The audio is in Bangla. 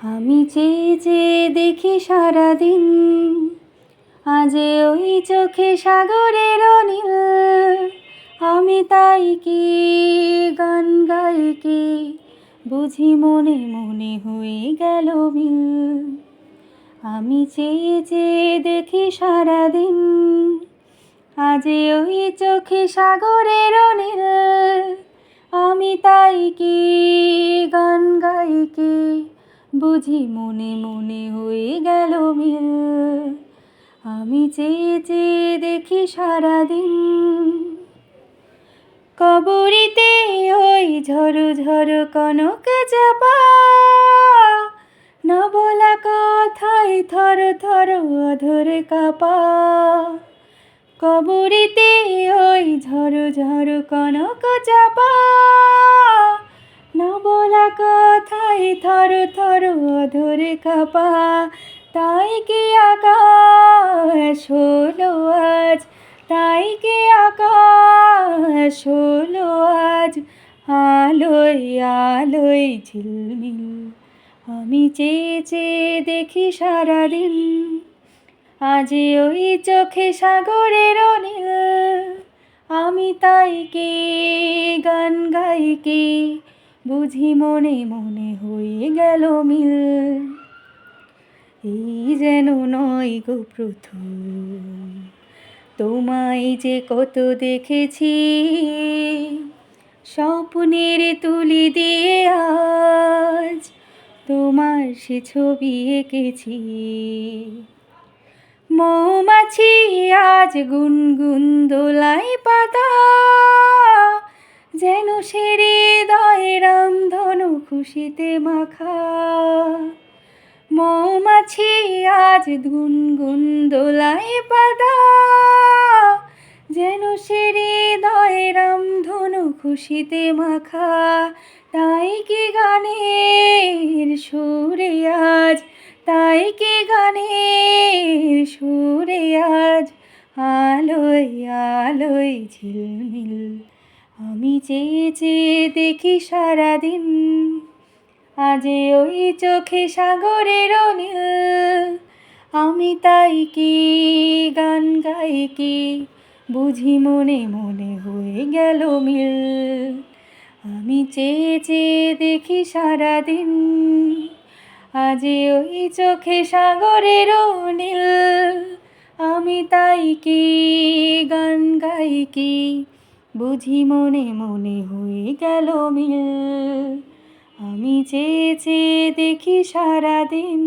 আমি চেয়ে চেয়ে দেখি সারাদিন, আজ ওই চোখে সাগরের নীল আমি তাই কি গান গাই কি, বুঝি মনে মনে হয়ে গেল মিল। আমি চেয়ে চেয়ে দেখি সারাদিন, আজ ওই চোখে সাগরের নীল আমি তাই কি গান গাই কি বুঝি মনে মনে হয়ে গেল মিল। আমি চেয়ে চেয়ে দেখি সারাদিন। কবরিতে ওই ঝড়ো ঝড়ো কনক চাপা। না বলা কথায় থর থর অধরে কাপা। কবরিতে ওই ঝড়ো ঝড়ো কনক চাপা। কথায় থর থর অধরে কাপা। তাই কি আকাশ হলো আজ? তাই কি আকাশ হলো আজ? আলোয় আলোয় ঝিলমিল। আমি চেয়ে চেয়ে দেখি সারাদিন। আজ ওই চোখে সাগরের নীল আমি তাই কে, গান গাই কি? বুঝি মনে মনে হয়ে গেল মিল। এই যেন নয় গো প্রথম, তোমায় যে কত দেখেছি, স্বপ্নের তুলি দিয়ে আজ তোমার সে ছবি এঁকেছি। মৌমাছি আজ গুনগুন দোলাই পাতা, যেন সে হৃদয় রামধনু খুশিতে মাখা মৌমাছি আজ গুনগুন দোলাই পাদা যেন সে হৃদয় রামধনু খুশিতে মাখা, তাই কি গানের সুরে আজ, তাই কি গানের সুরে আজ, আলোয় আলোয় ঝিলমিল আমি চেয়ে চেয়ে দেখি সারাদিন, আজ ওই চোখে সাগরের নীল। আমি তাই কি গান গাই কি, বুঝি মনে মনে হয়ে গেল মিল। আমি চেয়ে চেয়ে দেখি সারাদিন, আজ ওই চোখে সাগরের নীল। আমি তাই কি গান গাই কি বুঝি মনে মনে হয়ে গেল মিল। আমি চেয়ে চেয়ে দেখি সারাদিন।